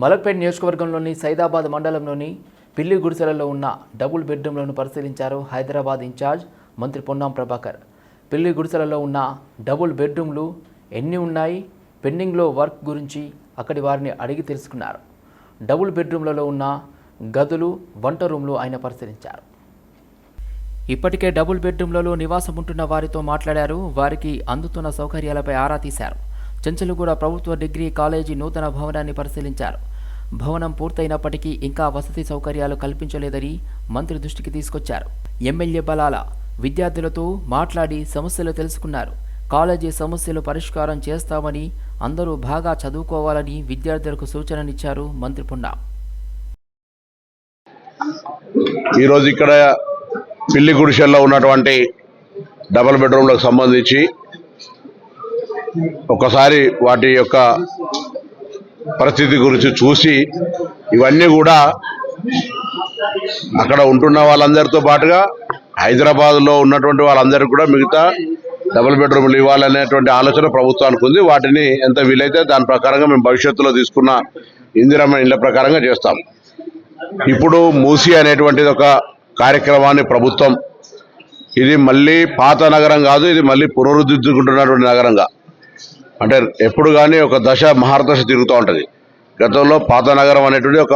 మలక్పేట్ నియోజకవర్గంలోని సైదాబాద్ మండలంలోని పిల్లి గుడిసెలలో ఉన్న డబుల్ బెడ్రూమ్లను పరిశీలించారు హైదరాబాద్ ఇన్ఛార్జ్ మంత్రి పొన్నాం ప్రభాకర్. పిల్లి గుడిసెలలో ఉన్న డబుల్ బెడ్రూమ్లు ఎన్ని ఉన్నాయి? పెండింగ్లో వర్క్ గురించి అక్కడి వారిని అడిగి తెలుసుకున్నారు. డబుల్ బెడ్రూమ్లలో ఉన్న గదులు వంట రూమ్లు ఆయన పరిశీలించారు. ఇప్పటికే డబుల్ బెడ్రూమ్లలో నివాసం ఉంటున్న వారితో మాట్లాడారు. వారికి అందుతున్న సౌకర్యాలపై ఆరా తీశారు. చెంచలుగూడ ప్రభుత్వ డిగ్రీ కాలేజీ నూతన భవనాన్ని పరిశీలించారు. భవనం పూర్తయినప్పటికీ ఇంకా వసతి సౌకర్యాలు కల్పించలేదని మంత్రి దృష్టికి తీసుకొచ్చారు. ఎమ్మెల్యే బలాల విద్యార్థులతో మాట్లాడి సమస్యలు తెలుసుకున్నారు. కాలేజీ సమస్యలు పరిష్కారం చేస్తామని అందరూ బాగా చదువుకోవాలని విద్యార్థులకు సూచననిచ్చారు మంత్రి పున్నా. ఈరోజు ఇక్కడ పిల్లి గుడిసెల్లో ఉన్నటువంటి డబల్ బెడ్రూమ్లకు సంబంధించి ఒకసారి వాటి యొక్క పరిస్థితి గురించి చూసి ఇవన్నీ కూడా అక్కడ ఉంటున్న వాళ్ళందరితో పాటుగా హైదరాబాద్లో ఉన్నటువంటి వాళ్ళందరికీ కూడా మిగతా డబుల్ బెడ్రూమ్లు ఇవ్వాలనేటువంటి ఆలోచన ప్రభుత్వానికి ఉంది. వాటిని ఎంత వీలైతే దాని ప్రకారంగా మేము భవిష్యత్తులో తీసుకున్న ఇందిరమ్మ ఇళ్ళ ప్రకారంగా చేస్తాం. ఇప్పుడు మూసి అనేటువంటిది ఒక కార్యక్రమాన్ని ప్రభుత్వం ఇది మళ్ళీ పాత నగరం కాదు ఇది మళ్ళీ పునరుద్ధరించుకుంటున్నటువంటి నగరంగా. అంటే ఎప్పుడు కానీ ఒక దశ మహారదశ తిరుగుతూ ఉంటుంది. గతంలో పాత నగరం అనేటువంటి ఒక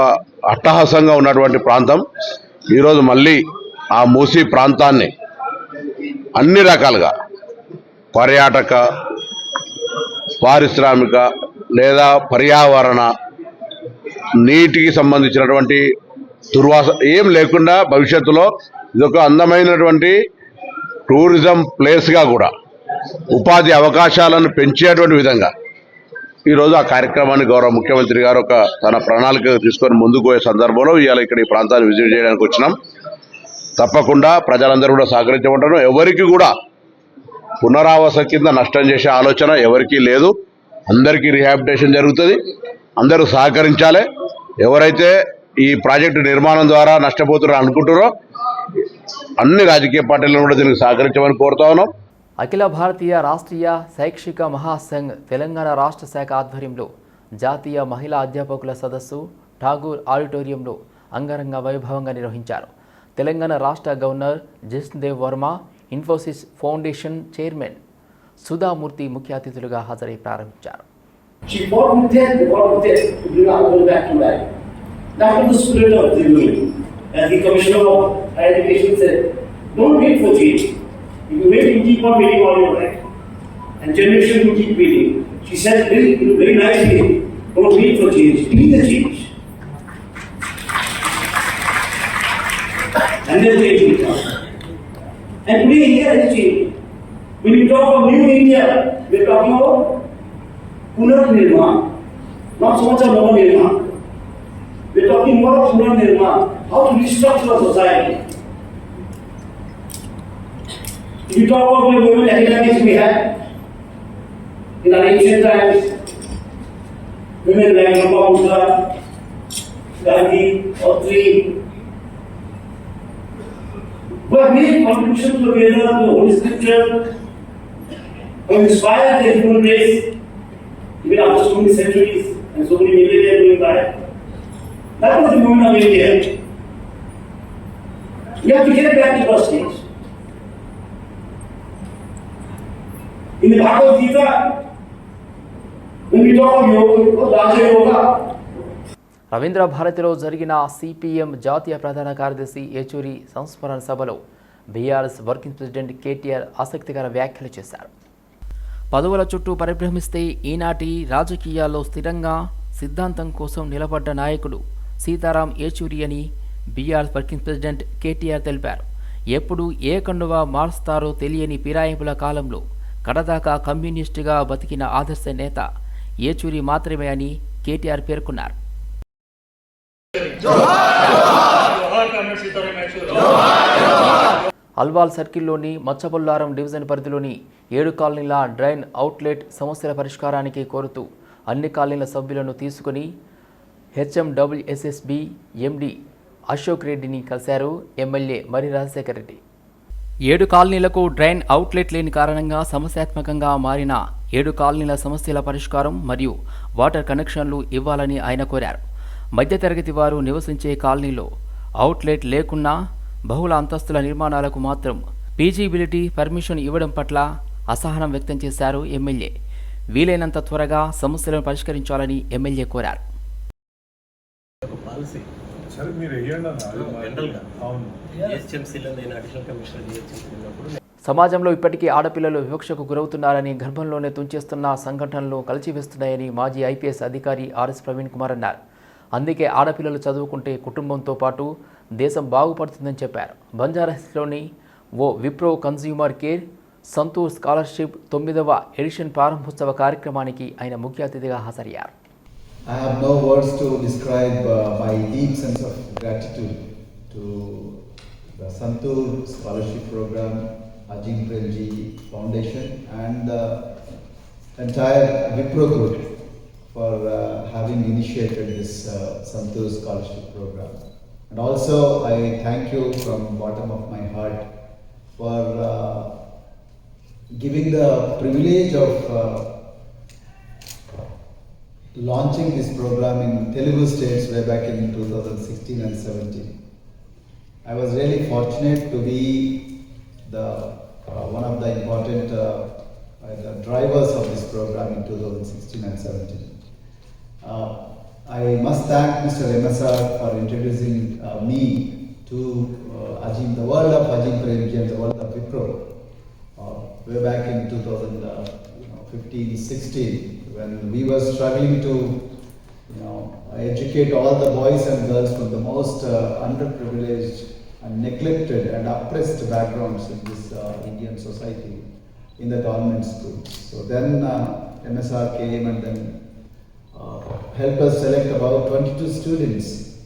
అట్టహాసంగా ఉన్నటువంటి ప్రాంతం. ఈరోజు మళ్ళీ ఆ మూసి ప్రాంతాన్ని అన్ని రకాలుగా పర్యాటక పారిశ్రామిక లేదా పర్యావరణ నీటికి సంబంధించినటువంటి దుర్వాస ఏం లేకుండా భవిష్యత్తులో ఇదొక అందమైనటువంటి టూరిజం ప్లేస్గా కూడా ఉపాధి అవకాశాలను పెంచేటువంటి విధంగా ఈరోజు ఆ కార్యక్రమాన్ని గౌరవ ముఖ్యమంత్రి గారు ఒక తన ప్రణాళిక తీసుకొని ముందుకు పోయే సందర్భంలో ఇవాళ ఇక్కడ ఈ ప్రాంతాన్ని విజిట్ చేయడానికి వచ్చినాం. తప్పకుండా ప్రజలందరూ కూడా సహకరించమంటారు ఎవరికి కూడా పునరావాస కింద నష్టం చేసే ఆలోచన ఎవరికీ లేదు. అందరికీ రిహాబిటేషన్ జరుగుతుంది. అందరూ సహకరించాలి. ఎవరైతే ఈ ప్రాజెక్టు నిర్మాణం ద్వారా నష్టపోతున్నారు అనుకుంటారో అన్ని రాజకీయ పార్టీలను కూడా దీనికి సహకరించమని కోరుతా ఉన్నాం. అఖిల భారతీయ రాష్ట్రీయ శైక్షిక మహాసంఘ్ తెలంగాణ రాష్ట్ర శాఖ ఆధ్వర్యంలో జాతీయ మహిళా అధ్యాపకుల సదస్సు ఠాగూర్ ఆడిటోరియంలో అంగరంగ వైభవంగా నిర్వహించారు. తెలంగాణ రాష్ట్ర governor Jasdev Varma Infosys foundation chairman Sudha Murty ముఖ్య అతిథులుగా హాజరై ప్రారంభించారు. If you wait, you keep on waiting all your life. And generation will keep waiting. She said very, very nicely, don't wait for change, be the change. And then change will come. And today India has changed. When you talk of new India, we're talking about Punarnirman, not so much of Nirman. We're talking more of Punarnirman, how to restructure society. If you talk about the women academics we had in our ancient times, women like Mama Buddha, Gandhi, Autry, who have made contribution to Veda, to the Holy Scripture, who inspired the human race even after so many centuries and so many millennia going by. That was the movement of India. We have to get back to first stage. In the Bhagavad Gita, when we talk of yoga, Raja Yoga, Ravindra భారతిలో జరిగిన CPM జాతీయ ప్రధాన కార్యదర్శి ఏచూరి సంస్మరణ సభలో BRS working president KTR ఆసక్తికర వ్యాఖ్యలు చేశారు. పదవుల చుట్టూ పరిభ్రమిస్తే ఈనాటి రాజకీయాల్లో స్థిరంగా సిద్ధాంతం కోసం నిలబడ్డ నాయకుడు సీతారాం ఏచూరి అని బీఆర్ఎస్ వర్కింగ్ ప్రెసిడెంట్ కేటీఆర్ తెలిపారు. ఎప్పుడు ఏ కండువా మారుస్తారో తెలియని ఫిరాయింపుల కాలంలో కడదాకా కమ్యూనిస్టుగా బతికిన ఆదర్శ నేత ఏచూరి మాత్రమే అని కేటీఆర్ పేర్కొన్నారు. అల్వాల్ సర్కిల్లోని మచ్చబొల్లారం డివిజన్ పరిధిలోని ఏడు కాలనీల డ్రైన్ అవుట్లెట్ సమస్యల పరిష్కారానికి కోరుతూ అన్ని కాలనీల సభ్యులను తీసుకుని హెచ్ఎండబ్ల్యూఎస్ఎస్బి ఎండి అశోక్ రెడ్డిని కలిశారు ఎమ్మెల్యే మరి రాజశేఖర్ రెడ్డి. ఏడు కాలనీలకు డ్రైన్ అవుట్లెట్ లేని కారణంగా సమస్యాత్మకంగా మారిన ఏడు కాలనీల సమస్యల పరిష్కారం మరియు వాటర్ కనెక్షన్లు ఇవ్వాలని ఆయన కోరారు. మధ్యతరగతి వారు నివసించే కాలనీలో అవుట్లెట్ లేకున్నా బహుళ అంతస్తుల నిర్మాణాలకు మాత్రం పీజీబిలిటీ పర్మిషన్ ఇవ్వడం పట్ల అసహనం వ్యక్తం చేశారు ఎమ్మెల్యే. వీలైనంత త్వరగా సమస్యలను పరిష్కరించాలని ఎమ్మెల్యే కోరారు సరే మీరు వేయండి అన్న అది మా- జనరల్గా. అవును జిహెచ్ఎంసీలో నేను అడిషనల్ కమిషనర్ జిహెచ్ఎంసీ ఉన్నప్పుడు సమాజంలో ఇప్పటికీ ఆడపిల్లలు వివక్షకు గురవుతున్నారని గర్భంలోనే తుంచేస్తున్న సంఘటనలు కలిచివేస్తున్నాయని మాజీ ఐపీఎస్ అధికారి ఆర్ఎస్ ప్రవీణ్ కుమార్ అన్నారు. అందుకే ఆడపిల్లలు చదువుకుంటే కుటుంబంతో పాటు దేశం బాగుపడుతుందని చెప్పారు. బంజారాహిల్స్లోని ఓ Wipro consumer care Santoor scholarship తొమ్మిదవ ఎడిషన్ ప్రారంభోత్సవ కార్యక్రమానికి ఆయన ముఖ్య అతిథిగా హాజరయ్యారు. I have no words to describe uh, my deep sense of gratitude to the Santur Scholarship Program, Ajin Foundation, and the entire Wipro Group for uh, having initiated this uh, Santur Scholarship Program. And also, I thank you from bottom of my heart for uh, giving the privilege of uh, launching this program in Telugu states way back in 2016 and 17. I was really fortunate to be the uh, one of the important uh, uh, the drivers of this program in 2016 and 17. Uh, I must thank Mr. MSR for introducing uh, me to uh, Ajim, the world of Ajim Premji and the world of Wipro uh, way back in 2015 16 when we were struggling to you know educate all the boys and girls from the most uh, underprivileged and neglected and oppressed backgrounds in this uh, Indian society in the government schools. So then uh, MSR came and then uh, helped us select about 22 students,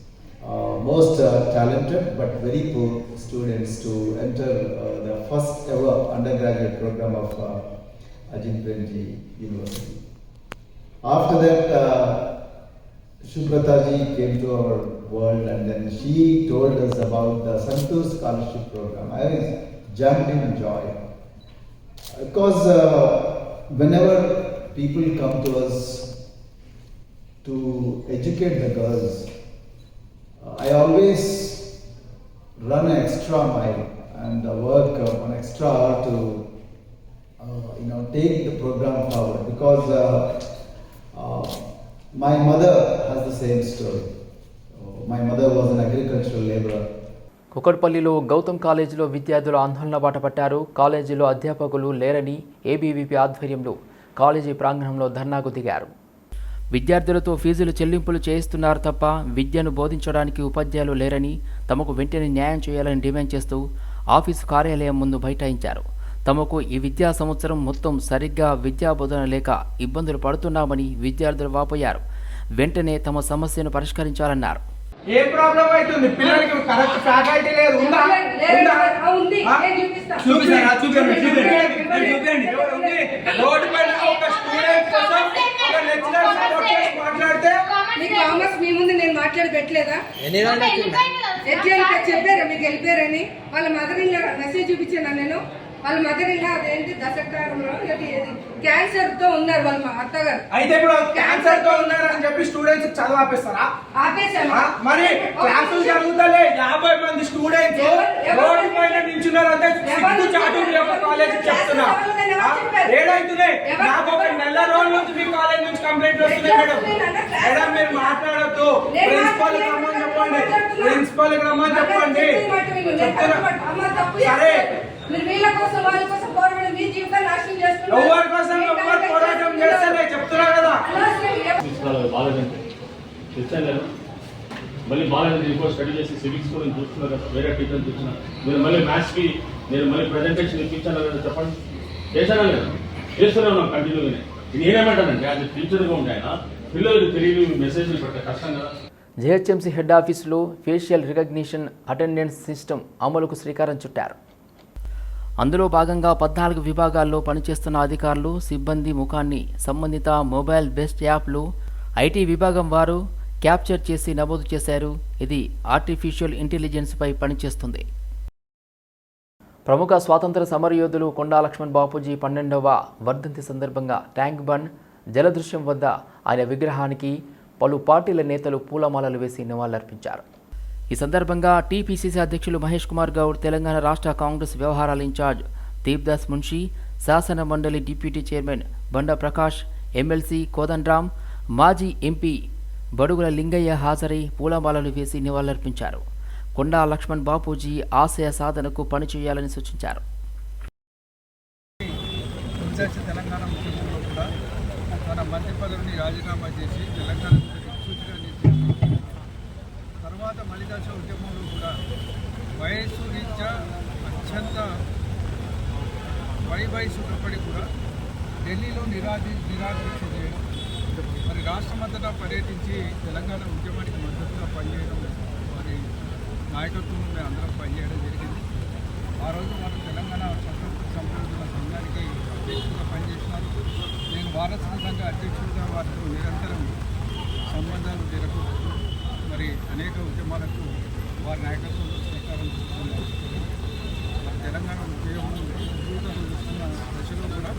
uh, most uh, talented but very poor students to enter uh, the first ever undergraduate program of uh, Ajin Premji University. After that, uh, came to our world and then she told us about the Santur Scholarship Program. I jumped in joy. Because uh, whenever people come to us to educate the girls, uh, I always run an extra mile and uh, work uh, one extra hour to uh, you know take the program forward because uh, my mother mother the same story my mother was an agricultural labourer కుకట్పల్లిలో Gautam కాలేజీలో విద్యార్థులు ఆందోళన బాట పట్టారు. కాలేజీలో అధ్యాపకులు లేరని ABVP ఆధ్వర్యంలో college ప్రాంగణంలో ధర్నాకు దిగారు. విద్యార్థులతో ఫీజులు చెల్లింపులు చేయిస్తున్నారు తప్ప విద్యను బోధించడానికి ఉపాధ్యాయులు లేరని తమకు వెంటనే న్యాయం చేయాలని డిమాండ్ చేస్తూ ఆఫీసు కార్యాలయం ముందు బైఠాయించారు. తమకు ఈ విద్యా సంవత్సరం మొత్తం సరిగ్గా విద్యా బోధన లేక ఇబ్బందులు పడుతున్నామని విద్యార్థులు వాపోయారు. వెంటనే తమ సమస్యను పరిష్కరించాలన్నారు. ఏ ప్రాబ్లం అవుతుంది? పిల్లలకి కరెక్ట్ ఫ్యాకల్టీ లేదు. ఉందా? ఉందా. చూపిస్తారా? రోడ్డు పైన ఒక స్టూడెంట్ కోసం ఒక లెక్చరర్ సపోర్ట్ చేసి మాట్లాడితే మీకు కామర్స్ మీ ముందు నేను మాట్లాడి పెట్టలేదా? ఎట్లా చెప్పారా? మీకు వెళ్ళిపోయారని? వాళ్ళ మదర్ మెసేజ్ చూపించాను నేను. వాళ్ళ మదర్ ఇన్ అదేంటి దశకారంలో క్యాన్సర్తో ఉన్నారు వాళ్ళ మా అత్తగారు. అయితే ఇప్పుడు క్యాన్సర్తో ఉన్నారని చెప్పి స్టూడెంట్స్ చదువు ఆపేస్తారా? ఆపేశాను ఆ? మరి క్లాసులు జరుగుతలే. యాభై మంది స్టూడెంట్స్ రోడ్డు పైన నిల్చున్నారంటే సిగ్గు చాటు మీ యొక్క కాలేజ్ చెప్తున్నా? ఏడైతున్నాయి నాకు ఒక? నెల రోజుల నుంచి మీ కాలేజ్ నుంచి కంప్లైంట్ వస్తున్నాయి మేడం. మేడం మీరు మాట్లాడొద్దు. ప్రిన్సిపాల్ రమ్మని చెప్పండి. ప్రిన్సిపాల్ రమ్మని చెప్పండి. సరే. మీరు వీళ్ళ కోసం వాళ్ళ కోసం పోరాడి మీ జీవితాన్ని నాశనం చేస్తున్నారు ఎవరి కోసం ఎవరు పోరాటం. చేస్తలే చెప్తున్నా కదా. మళ్ళీ బాగాలేదు ఇంకో స్టడీ చేసి సివిక్స్ కూడా నేను చూస్తున్నా కదా వేరే టీచర్ చూసిన మీరు మళ్ళీ మ్యాథ్స్కి నేను మళ్ళీ ప్రజెంటేషన్ ఇప్పించాను కదా చెప్పండి. చేశాను కదా చేస్తూనే ఉన్నాం కంటిన్యూగానే నేనేమంటానంటే అది టీచర్గా ఉండే ఆయన పిల్లలకు తెలియదు మెసేజ్లు పెట్టే కష్టం కదా. జేహెచ్ఎంసీ హెడ్ ఆఫీసులో ఫేషియల్ రికగ్నిషన్ అటెండెన్స్ సిస్టమ్ అమలుకు శ్రీకారం చుట్టారు. అందులో భాగంగా పద్నాలుగు విభాగాల్లో పనిచేస్తున్న అధికారులు సిబ్బంది ముఖాన్ని సంబంధిత మొబైల్ బెస్ట్ యాప్లు ఐటీ విభాగం వారు క్యాప్చర్ చేసి నమోదు చేశారు. ఇది ఆర్టిఫిషియల్ ఇంటెలిజెన్స్పై పనిచేస్తుంది. ప్రముఖ స్వాతంత్ర సమరయోధులు కొండా లక్ష్మణ్ బాపూజీ పన్నెండవ వర్ధంతి సందర్భంగా ట్యాంక్ బండ్ జలదృశ్యం వద్ద ఆయన విగ్రహానికి పలు పార్టీల నేతలు పూలమాలలు వేసి నివాళులర్పించారు. ఈ సందర్భంగా టీపీసీసీ అధ్యక్షులు మహేష్ కుమార్ గౌడ్ తెలంగాణ రాష్ట్ర కాంగ్రెస్ వ్యవహారాల ఇన్ఛార్జ్ దీప్దాస్ మున్షి శాసన మండలి డిప్యూటీ చైర్మన్ బండ ప్రకాష్ ఎమ్మెల్సీ కోదండ్రామ్ మాజీ ఎంపీ బడుగుల లింగయ్య హాజరై పూలమాలలు వేసి నివాళులర్పించారు. కొండా లక్ష్మణ్ బాపూజీ ఆశయ సాధనకు పనిచేయాలని సూచించారు. తెలంగాణ తన మంత్రి పదవిని రాజీనామా చేసి మలిదాస ఉద్యమంలో కూడా వయస్సు రీత్యా అత్యంత వై వయసు ఉన్నప్పటికీ కూడా ఢిల్లీలో నిరాధి నిరాదీక్ష చేయడం మరి రాష్ట్రమంతటా పర్యటించి తెలంగాణ ఉద్యమానికి మద్దతుగా పనిచేయడం వారి నాయకత్వంలో మేము అందరం పనిచేయడం జరిగింది. ఆ రోజు మనం తెలంగాణ స్వతంత్ర సంప్రదించిన సంఘానికి అధ్యక్షుడిగా పనిచేసినారు నేను వారసత్వ సంఘ అధ్యక్షుడిగా వారితో నిరంతరం సంబంధాలు జరగకూడదు మరి అనేక ఉద్యమాలకు వారి నాయకత్వంలో శ్రీకారం చూస్తున్నారు తెలంగాణ ఉద్యోగం చూస్తున్న దశలో కూడా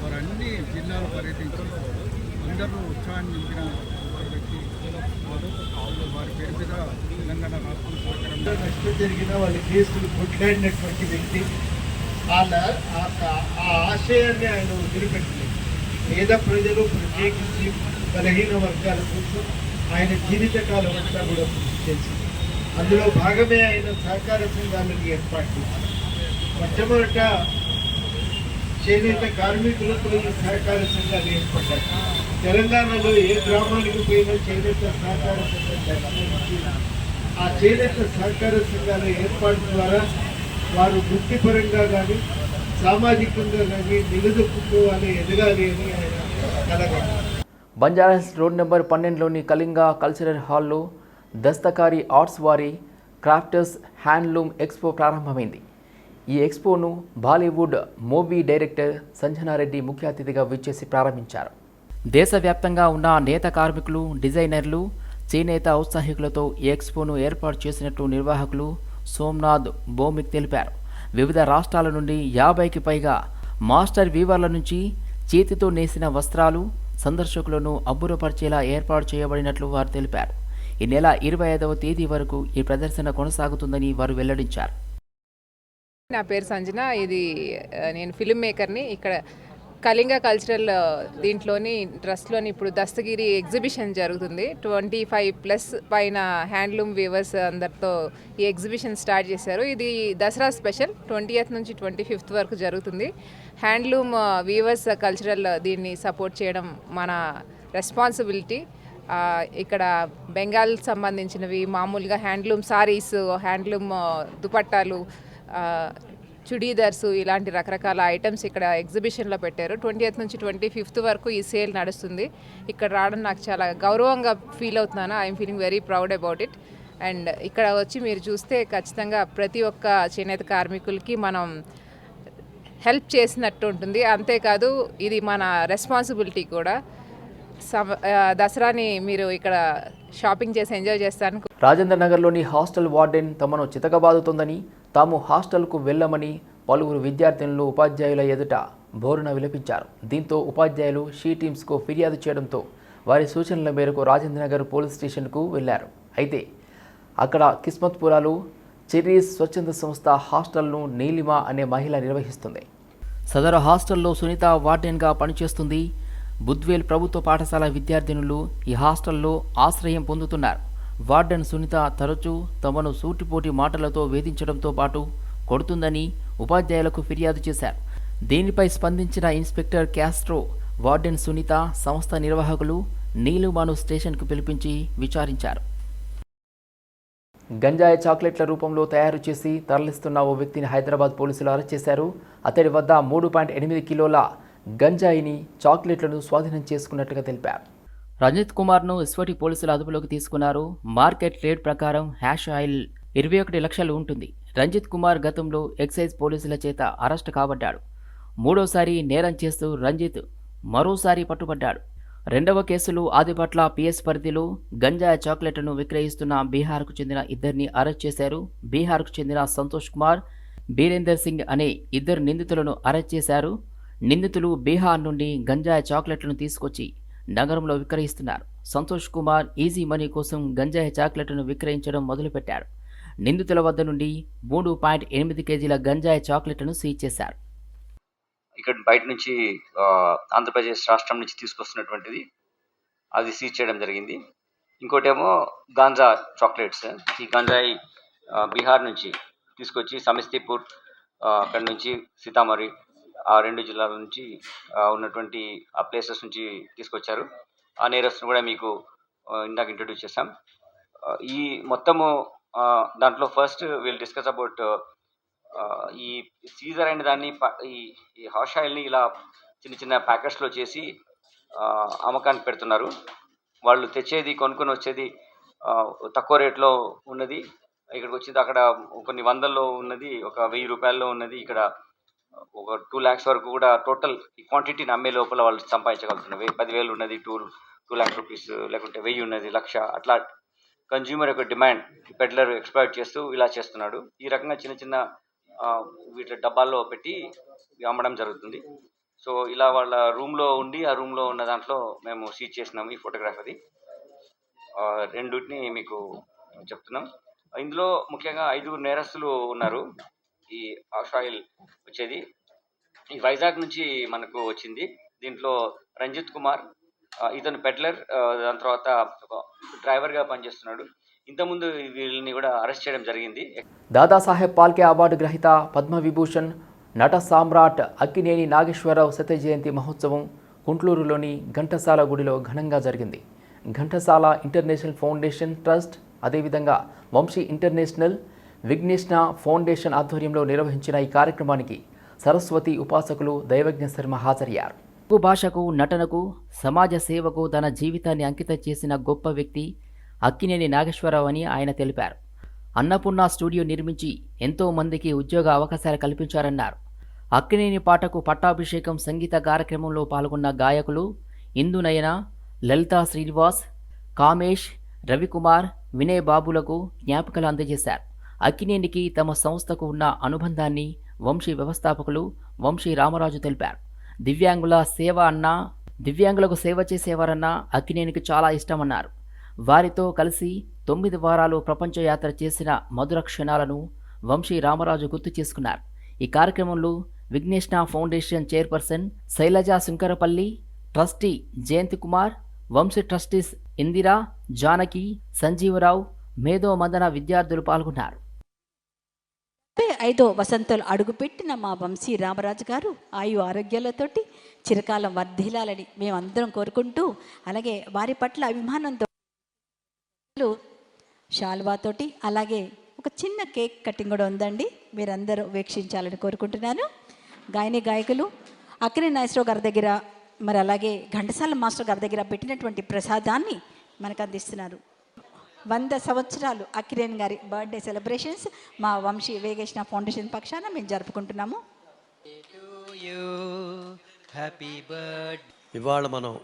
వారు అన్ని జిల్లాలు పర్యటించి అందరూ ఉత్సాహాన్ని నింపిన వ్యక్తి. వారు వారి పేరు మీద తెలంగాణ రాష్ట్రం సహకారం నష్టం జరిగిన వాళ్ళ కేసులు కొట్లాడినటువంటి వ్యక్తి వాళ్ళ ఆ- ఆ ఆశయాన్ని ఆయన వదిలిపెట్టలేదు. పేద ప్రజలు ప్రత్యేకించి బలహీన వర్గాల కోసం ఆయన జీవితకాలం అంతా కూడా కృషి అందులో భాగమే ఆయన సహకార సంఘాలను ఏర్పాటు మొట్టమొదట చేనేత కార్మికులకు ఈ సహకార సంఘాలు ఏర్పడ్డాయి. తెలంగాణలో ఏ గ్రామానికి పోయినా చేనేత సహకార సంఘం ఆ చేనేత సహకార సంఘాల ఏర్పాటు ద్వారా వారు వృత్తిపరంగా కానీ సామాజికంగా కానీ నిలదొక్కుకోవాలి ఎదగాలి అని ఆయన కలగన్నారు. బంజారాహిల్స్ రోడ్ నెంబర్ పన్నెండులోని కళింగ కల్చరల్ హాల్లో దస్తకారి ఆర్ట్స్ వారి క్రాఫ్టర్స్ హ్యాండ్లూమ్ ఎక్స్పో ప్రారంభమైంది. ఈ ఎక్స్పోను బాలీవుడ్ మూవీ డైరెక్టర్ సంజనారెడ్డి ముఖ్య అతిథిగా విచ్చేసి ప్రారంభించారు. దేశవ్యాప్తంగా ఉన్న నేత కార్మికులు డిజైనర్లు చేనేత ఔత్సాహికులతో ఈ ఎక్స్పోను ఏర్పాటు చేసినట్టు నిర్వాహకులు సోమ్నాథ్ భౌమిక్ తెలిపారు. వివిధ రాష్ట్రాల నుండి యాభైకి పైగా మాస్టర్ వీవర్ల నుంచి చేతితో నేసిన వస్త్రాలు సందర్శకులను అబ్బురపరిచేలా ఏర్పాటు చేయబడినట్లు వారు తెలిపారు. ఈ నెల ఇరవై ఐదవ తేదీ వరకు ఈ ప్రదర్శన కొనసాగుతుందని వారు వెల్లడించారు. నా పేరు సంజన. ఇది నేను ఫిల్మ్ మేకర్ని ఇక్కడ కళింగ కల్చరల్ uh, దీంట్లోని ట్రస్ట్లోని ఇప్పుడు దస్తగిరి ఎగ్జిబిషన్ జరుగుతుంది. ట్వంటీ ఫైవ్ ప్లస్ పైన హ్యాండ్లూమ్ వీవర్స్ అందరితో ఈ ఎగ్జిబిషన్ స్టార్ట్ చేశారు. ఇది దసరా స్పెషల్ ట్వంటీ నుంచి ట్వంటీ ఫిఫ్త్ వరకు జరుగుతుంది. హ్యాండ్లూమ్ వీవర్స్ కల్చరల్ దీన్ని సపోర్ట్ చేయడం మన రెస్పాన్సిబిలిటీ ఇక్కడ బెంగాల్ సంబంధించినవి మామూలుగా హ్యాండ్లూమ్ సారీస్ హ్యాండ్లూమ్ దుపట్టాలు చుడీదర్స్ ఇలాంటి రకరకాల ఐటమ్స్ ఇక్కడ ఎగ్జిబిషన్లో పెట్టారు. ట్వంటీ నుంచి ట్వంటీ ఫిఫ్త్ వరకు ఈ సేల్ నడుస్తుంది. ఇక్కడ రావడం నాకు చాలా గౌరవంగా ఫీల్ అవుతున్నాను. I'm feeling very proud about it. And ఇక్కడ వచ్చి మీరు చూస్తే ఖచ్చితంగా ప్రతి ఒక్క చేనేత కార్మికులకి మనం హెల్ప్ చేసినట్టు ఉంటుంది. అంతేకాదు ఇది మన రెస్పాన్సిబిలిటీ కూడా. సమ దసరాని మీరు ఇక్కడ షాపింగ్ చేసి ఎంజాయ్ చేస్తాను. రాజేంద్ర నగర్లోని హాస్టల్ వార్డెన్ తమను చితకబాదుతోందని తాము హాస్టల్కు వెళ్ళమని పలువురు విద్యార్థినులు ఉపాధ్యాయుల ఎదుట బోరున విలపించారు. దీంతో ఉపాధ్యాయులు షీ టీమ్స్కు ఫిర్యాదు చేయడంతో వారి సూచనల మేరకు రాజేంద్ర నగర్ పోలీస్ స్టేషన్కు వెళ్ళారు అయితే అక్కడ కిస్మత్పురాలు చెర్రీస్ స్వచ్ఛంద సంస్థ హాస్టల్ను నీలిమ అనే మహిళ నిర్వహిస్తుంది. సదరు హాస్టల్లో సునీత వార్డెన్గా పనిచేస్తుంది. బుద్వేల్ ప్రభుత్వ పాఠశాల విద్యార్థినులు ఈ హాస్టల్లో ఆశ్రయం పొందుతున్నారు. వార్డెన్ సునీత తరచూ తమను సూటిపోటి మాటలతో వేధించడంతో పాటు కొడుతుందని ఉపాధ్యాయులకు ఫిర్యాదు చేశారు. దీనిపై స్పందించిన ఇన్స్పెక్టర్ క్యాస్ట్రో వార్డెన్ సునీత సంస్థ నిర్వాహకులు నీలుమాను స్టేషన్కు పిలిపించి విచారించారు. గంజాయి చాక్లెట్ల రూపంలో తయారు చేసి తరలిస్తున్న ఓ వ్యక్తిని హైదరాబాద్ పోలీసులు అరెస్ట్ చేశారు. అతడి వద్ద మూడు పాయింట్ ఎనిమిది కిలోల గంజాయిని చాక్లెట్లను స్వాధీనం చేసుకున్నట్టుగా తెలిపారు. రంజిత్ కుమార్ను ఎస్వటి పోలీసులు అదుపులోకి తీసుకున్నారు. మార్కెట్ రేట్ ప్రకారం హ్యాష్ ఆయిల్ ఇరవై ఒకటి లక్షలు ఉంటుంది. రంజిత్ కుమార్ గతంలో ఎక్సైజ్ పోలీసుల చేత అరెస్ట్ కాబడ్డాడు. మూడోసారి నేరం చేస్తూ రంజిత్ మరోసారి పట్టుబడ్డాడు. రెండవ కేసులు ఆదిపట్ల పిఎస్ పరిధిలో గంజాయి చాక్లెట్ను విక్రయిస్తున్న బీహార్కు చెందిన ఇద్దరిని అరెస్ట్ చేశారు. బీహార్కు చెందిన సంతోష్ కుమార్ బీరేందర్ సింగ్ అనే ఇద్దరు నిందితులను అరెస్ట్ చేశారు. నిందితులు బీహార్ నుండి గంజాయి చాక్లెట్లను తీసుకొచ్చి నగరంలో విక్రయిస్తున్నారు. సంతోష్ కుమార్ ఈజీ మనీ కోసం గంజాయి చాక్లెట్ను విక్రయించడం మొదలుపెట్టారు. నిందితుల వద్ద నుండి మూడు పాయింట్ ఎనిమిది కేజీల గంజాయి చాక్లెట్ను సీజ్ చేశారు. ఇక్కడ బయట నుంచి ఆంధ్రప్రదేశ్ రాష్ట్రం నుంచి తీసుకొస్తున్నటువంటిది. అది సీజ్ చేయడం జరిగింది. ఇంకోటేమో గాంజా చాక్లెట్స్. ఈ గంజాయి బీహార్ నుంచి తీసుకొచ్చి సమస్తీపూర్ అక్కడ నుంచి సీతామరి ఆ రెండు జిల్లాల నుంచి ఉన్నటువంటి ఆ ప్లేసెస్ నుంచి తీసుకొచ్చారు. ఆ నేరస్ను కూడా మీకు ఇందాక ఇంట్రడ్యూస్ చేశాం. ఈ మొత్తము దాంట్లో ఫస్ట్ విల్ డిస్కస్ అబౌట్ ఈ సీజర్ అయిన దాన్ని ప- ఈ ఈ హాష్ ఆయిల్ని ఇలా చిన్న చిన్న ప్యాకెట్స్లో చేసి అమ్మకానికి పెడుతున్నారు. వాళ్ళు తెచ్చేది కొనుక్కొని వచ్చేది తక్కువ రేట్లో ఉన్నది. ఇక్కడికి వచ్చింది అక్కడ కొన్ని వందల్లో ఉన్నది ఒక వెయ్యి రూపాయల్లో ఉన్నది ఇక్కడ ఒక టూ ల్యాక్స్ వరకు కూడా టోటల్ ఈ క్వాంటిటీని అమ్మే లోపల వాళ్ళు సంపాదించగలుగుతున్నారు. పదివేలు ఉన్నది టూ టూ ల్యాక్స్ రూపీస్ లేకుంటే వెయ్యి ఉన్నది లక్ష అట్లా కన్జ్యూమర్ యొక్క డిమాండ్ పెడ్లర్ ఎక్స్ప్లాయిట్ చేస్తూ ఇలా చేస్తున్నాడు. ఈ రకంగా చిన్న చిన్న వీటి డబ్బాల్లో పెట్టి అమ్మడం జరుగుతుంది. సో ఇలా వాళ్ళ రూమ్లో ఉండి ఆ రూమ్లో ఉన్న దాంట్లో మేము సీజ్ చేసినాము ఈ ఫోటోగ్రాఫ్ అది. రెండుటిని మీకు చెప్తున్నాం. ఇందులో ముఖ్యంగా ఐదుగురు నేరస్తులు ఉన్నారు. ఈ ఆష్ ఆయిల్ వచ్చేది. ఈ వైజాగ్ నుంచి మనకు వచ్చింది. దీంట్లో రంజిత్ కుమార్ ఇతను పెడ్లర్ దాని తర్వాత డ్రైవర్గా పనిచేస్తున్నాడు. ఇంతకుముందు వీళ్ళని కూడా అరెస్ట్ చేయడం జరిగింది. దాదాసాహెబ్ పాల్కే అవార్డు గ్రహీత పద్మవిభూషణ్ నట సామ్రాట్ అక్కినేని నాగేశ్వరరావు శత జయంతి మహోత్సవం కుంట్లూరులోని ఘంటసాల గుడిలో ఘనంగా జరిగింది. ఘంటసాల ఇంటర్నేషనల్ ఫౌండేషన్ ట్రస్ట్ అదేవిధంగా వంశీ ఇంటర్నేషనల్ విఘ్నేష్ణ ఫౌండేషన్ ఆధ్వర్యంలో నిర్వహించిన ఈ కార్యక్రమానికి సరస్వతి ఉపాసకులు దైవజ్ఞ శర్మ హాజరయ్యారు. తెలుగు భాషకు నటనకు సమాజ సేవకు తన జీవితాన్ని అంకితం చేసిన గొప్ప వ్యక్తి అక్కినేని నాగేశ్వరరావు అని ఆయన తెలిపారు. అన్నపూర్ణ స్టూడియో నిర్మించి ఎంతో మందికి ఉద్యోగ అవకాశాలు కల్పించారన్నారు. అక్కినేని పాటకు పట్టాభిషేకం సంగీత కార్యక్రమంలో పాల్గొన్న గాయకులు ఇందునయన లలితా శ్రీనివాస్ కామేష్ రవికుమార్ వినయ్ బాబులకు జ్ఞాపికలు అందజేశారు. అక్కినేనికి తమ సంస్థకు ఉన్న అనుబంధాన్ని వంశీ వ్యవస్థాపకులు వంశీ రామరాజు తెలిపారు. దివ్యాంగుల సేవ అన్నా దివ్యాంగులకు సేవ చేసేవారన్నా అక్కినేనికి చాలా ఇష్టమన్నారు. వారితో కలిసి తొమ్మిది వారాలు ప్రపంచ యాత్ర చేసిన మధుర క్షణాలను వంశీ రామరాజు గుర్తు చేసుకున్నారు. ఈ కార్యక్రమంలో విఘ్నేష్ణ foundation chairperson Shailaja Shankarpalli trustee Jayanthi Kumar Vamsi trustees Indira Janaki Sanjeeva Rao మేధో మదన విద్యార్థులు పాల్గొన్నారు. ఐదో వసంతలు అడుగుపెట్టిన మా వంశీ రామరాజు గారు ఆయు ఆరోగ్యాలతోటి చిరకాలం వర్ధిల్లాలని మేమందరం కోరుకుంటూ అలాగే వారి పట్ల అభిమానంతో షాల్వాతోటి అలాగే ఒక చిన్న కేక్ కటింగ్ కూడా ఉందండి మీరందరూ వీక్షించాలని కోరుకుంటున్నాను. గాయని గాయకులు అక్కినే నాగేశ్వరరావు గారి దగ్గర మరి అలాగే ఘంటసాల మాస్టర్ గారి దగ్గర పెట్టినటువంటి ప్రసాదాన్ని మనకు అందిస్తున్నారు. వంద సంవత్సరాలు అకిరేన్ గారి బర్త్డే సెలబ్రేషన్స్ మా వంశీ వేగేష్ణ ఫౌండేషన్ పక్షాన మేము జరుపుకుంటున్నాము. ఇవాళ మనం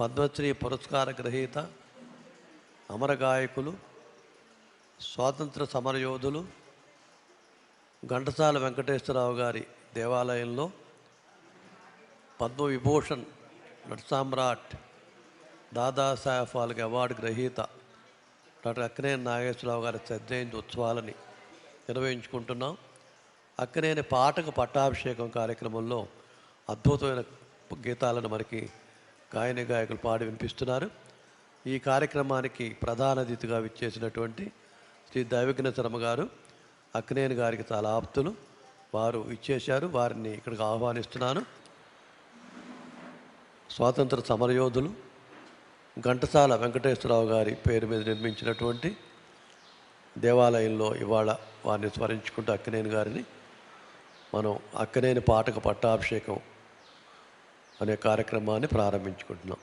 పద్మశ్రీ పురస్కార గ్రహీత అమర గాయకులు స్వాతంత్ర సమరయోధులు ఘంటసాల వెంకటేశ్వరరావు గారి దేవాలయంలో పద్మవిభూషణ్ నటసామ్రాట్ దాదాసాహెబ్ ఫాల్కే అవార్డు గ్రహీత డాక్టర్ అక్కినేని నాగేశ్వరరావు గారి శ్రద్ధేంద్ర ఉత్సవాలని నిర్వహించుకుంటున్నాం. అక్కినేని పాటకు పట్టాభిషేకం కార్యక్రమంలో అద్భుతమైన గీతాలను మనకి గాయని గాయకులు పాడి వినిపిస్తున్నారు. ఈ కార్యక్రమానికి ప్రధాన అతిథిగా విచ్చేసినటువంటి శ్రీ దైవజ్ఞ శర్మ గారు అక్కినేని గారికి చాలా ఆప్తులు. వారు ఇచ్చేశారు వారిని ఇక్కడికి ఆహ్వానిస్తున్నాను. స్వాతంత్ర సమరయోధులు ఘంటసాల వెంకటేశ్వరరావు గారి పేరు మీద నిర్మించినటువంటి దేవాలయంలో ఇవాళ వారిని స్మరించుకుంటూ అక్కినేని గారిని మనం అక్కినేని పాటకు పట్టాభిషేకం అనే కార్యక్రమాన్ని ప్రారంభించుకుంటున్నాం.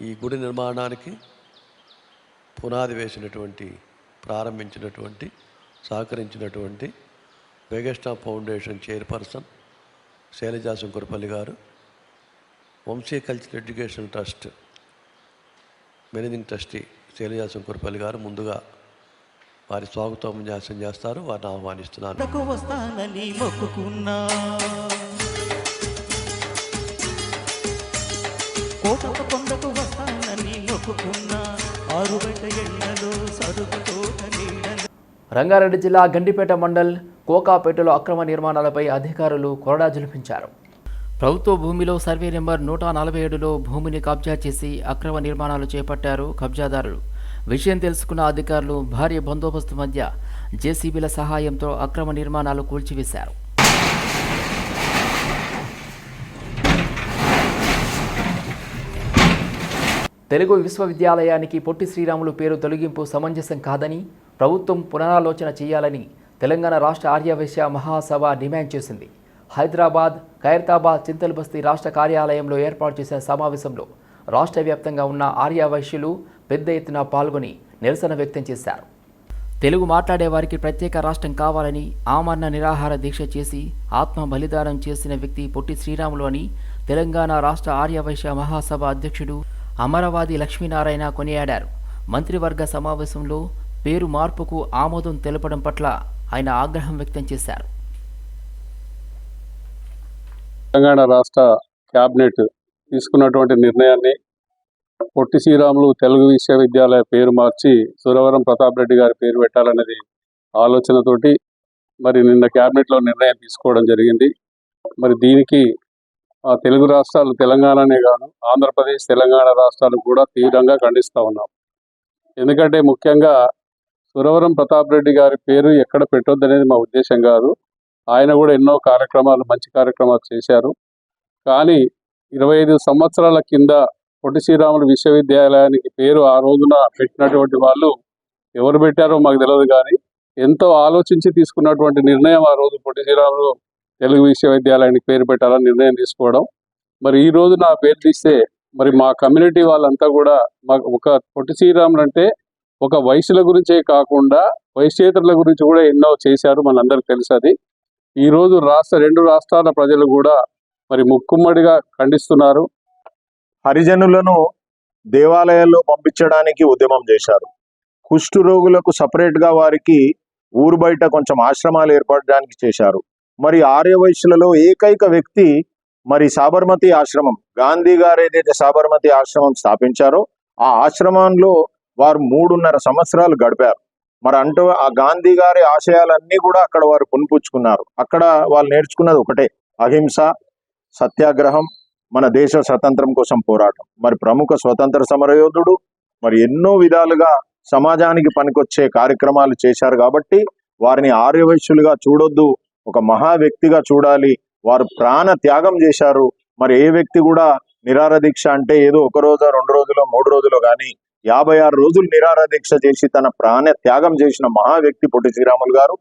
ఈ గుడి నిర్మాణానికి పునాది వేసినటువంటి ప్రారంభించినటువంటి సహకరించినటువంటి వెగస్టా ఫౌండేషన్ చైర్పర్సన్ శైలజా శంకరపల్లి గారు Vamsi cultural education trust managing trustee Shailaja Shankarpalli గారు ముందుగా వారి స్వాగతోపన్యాసం చేస్తారు వారిని ఆహ్వానిస్తున్నాను వస్తానని మొక్కుకున్నా. కోటక కొండకు వస్తానని మొక్కుకున్నా. ఆరు బయట ఎండలో సరుకు తోట నీడలో. రంగారెడ్డి జిల్లా గండిపేట మండల్ కోకాపేటలో అక్రమ నిర్మాణాలపై అధికారులు కొరడా జులిపించారు. ప్రభుత్వ భూమిలో సర్వే నెంబర్ నూట నలభై ఏడులో భూమిని కబ్జా చేసి అక్రమ నిర్మాణాలు చేపట్టారు కబ్జాదారులు. విషయం తెలుసుకున్న అధికారులు భారీ బందోబస్తు మధ్య జేసీబీల సహాయంతో అక్రమ నిర్మాణాలు కూల్చివేశారు. తెలుగు విశ్వవిద్యాలయానికి పొట్టి శ్రీరాములు పేరు తొలగింపు సమంజసం కాదని ప్రభుత్వం పునరాలోచన చేయాలని తెలంగాణ రాష్ట్ర ఆర్యవైశ్య మహాసభ డిమాండ్ చేసింది. హైదరాబాద్ ఖైరతాబాద్ చింతలబస్తీ రాష్ట్ర కార్యాలయంలో ఏర్పాటు చేసిన సమావేశంలో రాష్ట్ర వ్యాప్తంగా ఉన్న ఆర్యవైశ్యులు పెద్ద ఎత్తున పాల్గొని నిరసన వ్యక్తం చేశారు. తెలుగు మాట్లాడే వారికి ప్రత్యేక రాష్ట్రం కావాలని ఆమరణ నిరాహార దీక్ష చేసి ఆత్మ బలిదానం చేసిన వ్యక్తి పొట్టి శ్రీరాములు అని తెలంగాణ రాష్ట్ర ఆర్యవైశ్య మహాసభ అధ్యక్షుడు అమరవాది లక్ష్మీనారాయణ కొనియాడారు. మంత్రివర్గ సమావేశంలో పేరు మార్పుకు ఆమోదం తెలపడం పట్ల ఆయన ఆగ్రహం వ్యక్తం చేశారు. తెలంగాణ రాష్ట్ర క్యాబినెట్ తీసుకున్నటువంటి నిర్ణయాన్ని పొట్టి శ్రీరాములు తెలుగు విశ్వవిద్యాలయ పేరు మార్చి సురవరం ప్రతాప్ రెడ్డి గారి పేరు పెట్టాలనేది ఆలోచనతోటి మరి నిన్న క్యాబినెట్లో నిర్ణయం తీసుకోవడం జరిగింది. మరి దీనికి ఆ తెలుగు రాష్ట్రాలు తెలంగాణనే కాదు ఆంధ్రప్రదేశ్ తెలంగాణ రాష్ట్రాలు కూడా తీవ్రంగా ఖండిస్తూ ఉన్నాం. ఎందుకంటే ముఖ్యంగా సురవరం ప్రతాప్ రెడ్డి గారి పేరు ఎక్కడ పెట్టొద్దనేది మా ఉద్దేశం కాదు. ఆయన కూడా ఎన్నో కార్యక్రమాలు మంచి కార్యక్రమాలు చేశారు. కానీ ఇరవై ఐదు సంవత్సరాల కింద పొట్టి శ్రీరాములు విశ్వవిద్యాలయానికి పేరు ఆ రోజున పెట్టినటువంటి వాళ్ళు ఎవరు పెట్టారో మాకు తెలియదు కానీ ఎంతో ఆలోచించి తీసుకున్నటువంటి నిర్ణయం ఆ రోజు పొట్టి శ్రీరాములు తెలుగు విశ్వవిద్యాలయానికి పేరు పెట్టాలని నిర్ణయం తీసుకోవడం. మరి ఈ రోజు నా పేరు తీస్తే మరి మా కమ్యూనిటీ వాళ్ళంతా కూడా మాకు ఒక పొట్టి శ్రీరాములు అంటే ఒక వయసుల గురించే కాకుండా వయసేతరుల గురించి కూడా ఎన్నో చేశారు మనందరికి తెలుసు అది. ఈ రోజు రాష్ట్ర రెండు రాష్ట్రాల ప్రజలు కూడా మరి ముక్కుమ్మడిగా ఖండిస్తున్నారు. హరిజనులను దేవాలయాల్లో పంపించడానికి ఉద్యమం చేశారు. కుష్టు రోగులకు సపరేట్గా వారికి ఊరు బయట కొంచెం ఆశ్రమాలు ఏర్పడడానికి చేశారు. మరి ఆర్యవైశ్యులలో ఏకైక వ్యక్తి మరి సాబర్మతి ఆశ్రమం గాంధీ గారు ఏదైతే సాబర్మతి ఆశ్రమం స్థాపించారో ఆ ఆశ్రమంలో వారు మూడున్నర సంవత్సరాలు గడిపారు. మరి అంటూ ఆ గాంధీ గారి ఆశయాలన్నీ కూడా అక్కడ వారు కొనిపుచ్చుకున్నారు. అక్కడ వాళ్ళు నేర్చుకున్నది ఒకటే అహింస సత్యాగ్రహం మన దేశ స్వతంత్రం కోసం పోరాటం. మరి ప్రముఖ స్వతంత్ర సమరయోధుడు మరి ఎన్నో విధాలుగా సమాజానికి పనికొచ్చే కార్యక్రమాలు చేశారు కాబట్టి వారిని ఆర్యవైశ్యులుగా చూడొద్దు ఒక మహా వ్యక్తిగా చూడాలి వారు ప్రాణ త్యాగం చేశారు. మరి ఏ వ్యక్తి కూడా నిరారదీక్ష అంటే ఏదో ఒక రోజు రెండు రోజులో మూడు రోజులో కానీ యాభై ఆరు రోజులు నిరార దీక్ష చేసి తన ప్రాణ త్యాగం చేసిన మహా వ్యక్తి పొట్టి శ్రీరాములు గారు.